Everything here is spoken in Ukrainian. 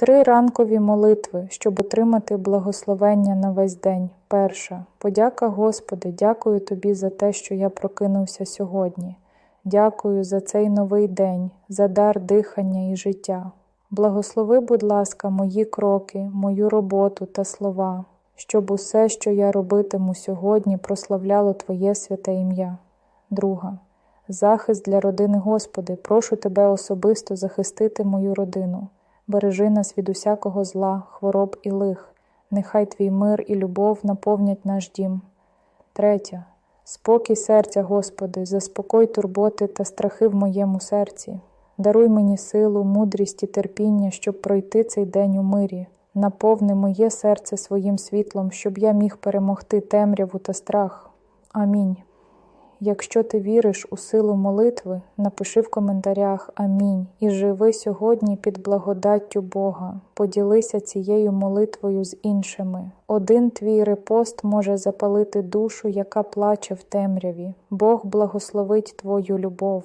Три ранкові молитви, щоб отримати благословення на весь день. Перша. Подяка Господи, дякую Тобі за те, що я прокинувся сьогодні. Дякую за цей новий день, за дар дихання і життя. Благослови, будь ласка, мої кроки, мою роботу та слова, щоб усе, що я робитиму сьогодні, прославляло Твоє святе ім'я. Друга. Захист для родини Господи, прошу Тебе особисто захистити мою родину. Бережи нас від усякого зла, хвороб і лих. Нехай Твій мир і любов наповнять наш дім. Третя. Спокій серця, Господи, заспокой турботи та страхи в моєму серці. Даруй мені силу, мудрість і терпіння, щоб пройти цей день у мирі. Наповни моє серце своїм світлом, щоб я міг перемогти темряву та страх. Амінь. Якщо ти віриш у силу молитви, напиши в коментарях Амінь і живи сьогодні під благодаттю Бога. Поділися цією молитвою з іншими. Один твій репост може запалити душу, яка плаче в темряві. Бог благословить твою любов.